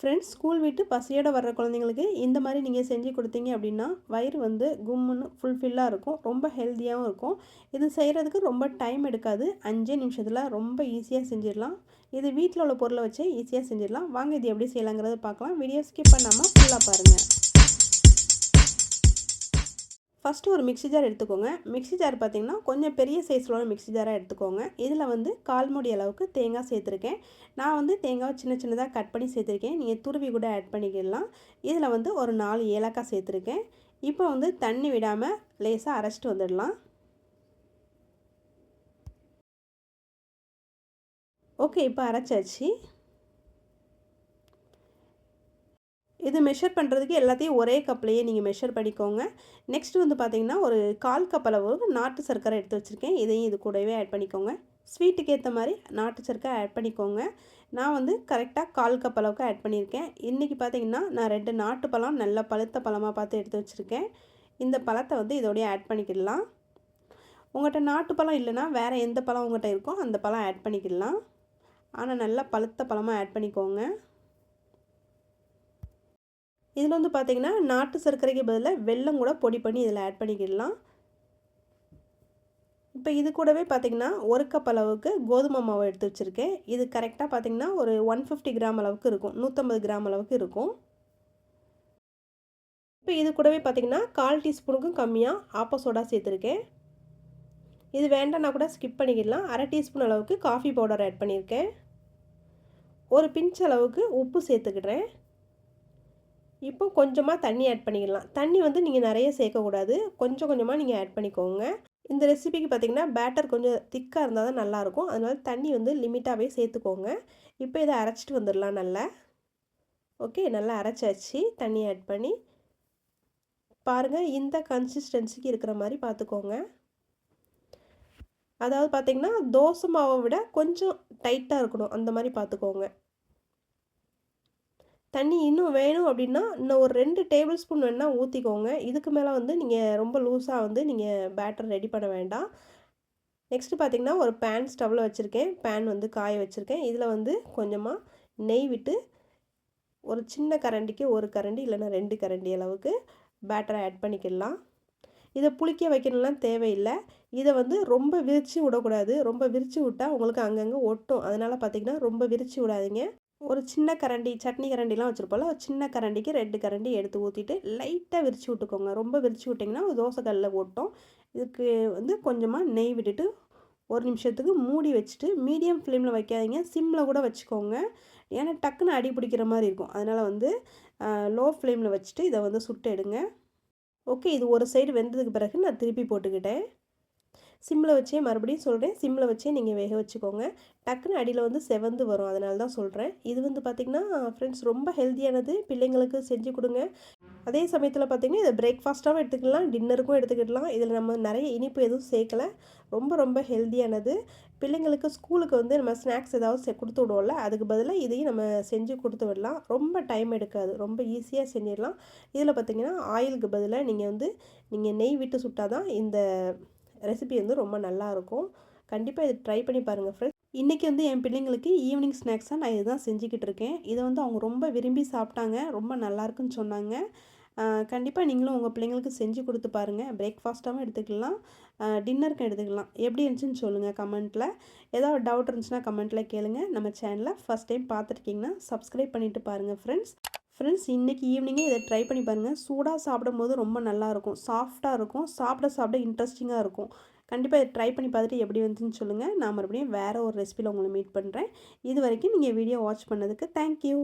Friends school விட்டு பசியோடு வர்ற குழந்தைங்களுக்கு இந்த மாதிரி நீங்கள் செஞ்சு கொடுத்தீங்க அப்படின்னா வயிறு வந்து கும்முன்னு ஃபுல்ஃபில்லாக இருக்கும். ரொம்ப ஹெல்த்தியாகவும் இருக்கும். இது செய்கிறதுக்கு ரொம்ப டைம் எடுக்காது. அஞ்சே நிமிஷத்தில் ரொம்ப ஈஸியாக செஞ்சிடலாம். இது வீட்டில் உள்ள பொருளை வச்சு ஈஸியாக செஞ்சிடலாம். வாங்க இது எப்படி செய்யலாங்கிறத பார்க்கலாம். வீடியோ ஸ்கிப் பண்ணாமல் ஃபுல்லாக பாருங்கள் ஃபஸ்ட்டு ஒரு மிக்ஸி ஜார் எடுத்துக்கோங்க. மிக்ஸி ஜார் பார்த்திங்கன்னா கொஞ்சம் பெரிய சைஸில் உள்ள மிக்ஸி ஜாராக எடுத்துக்கோங்க. இதில் வந்து கால் மூடி அளவுக்கு தேங்காய் சேர்த்துருக்கேன். நான் வந்து தேங்காய் சின்ன சின்னதாக கட் பண்ணி சேர்த்துருக்கேன். நீங்கள் துருவி கூட ஆட் பண்ணிக்கலாம். இதில் வந்து ஒரு நாலு ஏலக்காய் சேர்த்துருக்கேன். இப்போ வந்து தண்ணி விடாமல் லேசாக அரைச்சிட்டு வந்துடலாம். ஓகே இப்போ அரைச்சாச்சு. இது மெஷர் பண்ணுறதுக்கு எல்லாத்தையும் ஒரே கப்லேயே நீங்கள் மெஷர் பண்ணிக்கோங்க. நெக்ஸ்ட் வந்து பார்த்திங்கன்னா ஒரு கால் கப் அளவு நாட்டு சர்க்கரை எடுத்து வச்சுருக்கேன். இதையும் இது கூடவே ஆட் பண்ணிக்கோங்க. ஸ்வீட்டுக்கு ஏற்ற மாதிரி நாட்டு சர்க்கரை ஆட் பண்ணிக்கோங்க. நான் வந்து கரெக்டாக கால் கப் அளவுக்கு ஆட் பண்ணியிருக்கேன். இன்றைக்கி பார்த்திங்கன்னா நான் ரெண்டு நாட்டு பழம் நல்ல பழுத்த பழமாக பார்த்து எடுத்து வச்சுருக்கேன். இந்த பழத்தை வந்து இதோடய ஆட் பண்ணிக்கிடலாம். உங்கள்கிட்ட நாட்டு பழம் இல்லைன்னா வேறு எந்த பழம் உங்கள்கிட்ட இருக்கோ அந்த பழம் ஆட் பண்ணிக்கிடலாம். ஆனால் நல்லா பழுத்த பழமாக ஆட் பண்ணிக்கோங்க. இதில் வந்து பார்த்திங்கன்னா நாட்டு சர்க்கரைக்கு பதிலாக வெல்லம் கூட பொடி பண்ணி இதில் ஆட் பண்ணிக்கிடலாம். இப்போ இது கூடவே பார்த்திங்கன்னா ஒரு கப் அளவுக்கு கோதுமை மாவு எடுத்து வச்சுருக்கேன். இது கரெக்டாக பார்த்திங்கன்னா ஒரு ஒன் ஃபிஃப்டி கிராம் அளவுக்கு இருக்கும். நூற்றம்பது கிராம் அளவுக்கு இருக்கும். இப்போ இது கூடவே பார்த்திங்கன்னா கால் டீஸ்பூனுக்கும் கம்மியாக ஆப்போ சோடா சேர்த்துருக்கேன். இது வேண்டாம்னா கூட ஸ்கிப் பண்ணிக்கிடலாம். அரை டீஸ்பூன் அளவுக்கு காஃபி பவுடர் ஆட் பண்ணியிருக்கேன். ஒரு பிஞ்ச் அளவுக்கு உப்பு சேர்த்துக்கிடுறேன். இப்போ கொஞ்சமாக தண்ணி ஆட் பண்ணிக்கலாம். தண்ணி வந்து நீங்கள் நிறைய சேர்க்கக்கூடாது. கொஞ்சம் கொஞ்சமாக நீங்கள் ஆட் பண்ணிக்கோங்க. இந்த ரெசிபிக்கு பார்த்திங்கன்னா பேட்டர் கொஞ்சம் திக்காக இருந்தால் தான் நல்லாயிருக்கும். அதனால் தண்ணி வந்து லிமிட்டாகவே சேர்த்துக்கோங்க. இப்போ இதை அரைச்சிட்டு வந்துடலாம் நல்லா. ஓகே நல்லா அரைச்சாச்சு. தண்ணி ஆட் பண்ணி. பாருங்கள் இந்த கன்சிஸ்டன்சிக்கு இருக்கிற மாதிரி பார்த்துக்கோங்க அதாவது பார்த்திங்கன்னா தோசை மாவை விட கொஞ்சம் டைட்டாக இருக்கணும். அந்த மாதிரி பார்த்துக்கோங்க தண்ணி இன்னும் வேணும் அப்படின்னா இன்னும் ஒரு ரெண்டு டேபிள் ஸ்பூன் வேணால் ஊற்றிக்கோங்க இதுக்கு மேலே வந்து நீங்கள் ரொம்ப லூஸாக வந்து நீங்கள் பேட்டர் ரெடி பண்ண வேண்டாம். நெக்ஸ்ட்டு பார்த்திங்கன்னா ஒரு பேன் ஸ்டவ்வில் வச்சுருக்கேன். பேன் வந்து காய வச்சுருக்கேன். இதில் வந்து கொஞ்சமாக நெய் விட்டு ஒரு சின்ன கரண்டிக்கு ஒரு கரண்டி இல்லைன்னா ரெண்டு கரண்டி அளவுக்கு பேட்டரை ஆட் பண்ணிக்கிடலாம். இதை புளிக்க வைக்கணும்லாம் தேவையில்லை. இதை வந்து ரொம்ப விரித்து விடக்கூடாது. ரொம்ப விரித்து விட்டால் உங்களுக்கு அங்கங்கே ஒட்டும். அதனால் பார்த்திங்கன்னா ரொம்ப விரித்து விடாதீங்க. ஒரு சின்ன கரண்டி சட்னி கரண்டிலாம் வச்சுருப்போம்ல ஒரு சின்ன கரண்டிக்கு ரெண்டு கரண்டி எடுத்து ஊற்றிட்டு லைட்டாக விரித்து விட்டுக்கோங்க. ரொம்ப விரித்து விட்டிங்கன்னா தோசைக்கல்லில் ஓட்டும் இதுக்கு வந்து கொஞ்சமாக நெய் விட்டுட்டு ஒரு நிமிஷத்துக்கு மூடி வச்சுட்டு மீடியம் ஃப்ளேமில் வைக்காதீங்க. சிம்மில் கூட வச்சுக்கோங்க. ஏன்னா டக்குன்னு அடி பிடிக்கிற மாதிரி இருக்கும். அதனால் வந்து லோ ஃப்ளேமில் வச்சுட்டு இதை வந்து சுட்டு எடுங்க. ஓகே இது ஒரு சைடு வெந்ததுக்கு பிறகு நான் திருப்பி போட்டுக்கிட்டேன். சிம்மில் வச்சே மறுபடியும் சொல்கிறேன் சிம்மில் வச்சே நீங்கள் வேக வச்சுக்கோங்க. டக்குன்னு அடியில் வந்து செவந்து வரும். அதனால தான் சொல்கிறேன் இது வந்து பார்த்திங்கன்னா ஃப்ரெண்ட்ஸ் ரொம்ப ஹெல்த்தியானது பிள்ளைங்களுக்கு செஞ்சு கொடுங்க. அதே சமயத்தில் பார்த்திங்கன்னா இதை பிரேக்ஃபாஸ்ட்டாகவும் எடுத்துக்கலாம். டின்னருக்கும் எடுத்துக்கிடலாம். இதில் நம்ம நிறைய இனிப்பு எதுவும் சேர்க்கலை. ரொம்ப ரொம்ப ஹெல்த்தியானது பிள்ளைங்களுக்கு ஸ்கூலுக்கு வந்து நம்ம ஸ்நாக்ஸ் ஏதாவது கொடுத்து விடுவோம்ல அதுக்கு பதிலாக இதையும் நம்ம செஞ்சு கொடுத்து விடலாம். ரொம்ப டைம் எடுக்காது. ரொம்ப ஈஸியாக செஞ்சிடலாம். இதில் பார்த்திங்கன்னா ஆயிலுக்கு பதிலாக நீங்கள் வந்து நீங்கள் நெய் விட்டு சுட்டால் தான் இந்த ரெசிபி வந்து ரொம்ப நல்லாயிருக்கும். கண்டிப்பாக இது ட்ரை பண்ணி பாருங்கள் ஃப்ரெண்ட்ஸ் இன்றைக்கி வந்து என் பிள்ளைங்களுக்கு ஈவினிங் ஸ்நாக்ஸாக நான் இதுதான் செஞ்சுக்கிட்டு இருக்கேன். இதை வந்து அவங்க ரொம்ப விரும்பி சாப்பிட்டாங்க. ரொம்ப நல்லாயிருக்குன்னு சொன்னாங்க. கண்டிப்பாக நீங்களும் உங்கள் பிள்ளைங்களுக்கு செஞ்சு கொடுத்து பாருங்கள் பிரேக்ஃபாஸ்ட்டாகவும் எடுத்துக்கலாம். டின்னருக்கும் எடுத்துக்கலாம். எப்படி இருந்துச்சுன்னு சொல்லுங்கள் கமெண்ட்டில் ஏதாவது டவுட் இருந்துச்சுன்னா கமெண்ட்டில் கேளுங்கள் நம்ம சேனலை ஃபஸ்ட் டைம் பார்த்துருக்கீங்கன்னா சப்ஸ்கிரைப் பண்ணிவிட்டு பாருங்கள் ஃப்ரெண்ட்ஸ் ஃப்ரெண்ட்ஸ் இன்றைக்கி ஈவினிங்கே இதை ட்ரை பண்ணி பாருங்கள் சூடாக சாப்பிடும்போது ரொம்ப நல்லாயிருக்கும் சாஃப்டாக இருக்கும். சாப்பிட சாப்பிட இன்ட்ரெஸ்டிங்காக இருக்கும். கண்டிப்பாக இதை ட்ரை பண்ணி பார்த்துட்டு எப்படி வந்துன்னு சொல்லுங்கள் நான் மறுபடியும் வேறு ஒரு ரெசிபியில் உங்களை மீட் பண்ணுறேன் இது வரைக்கும் நீங்கள் வீடியோ வாட்ச் பண்ணதுக்கு தேங்க்யூ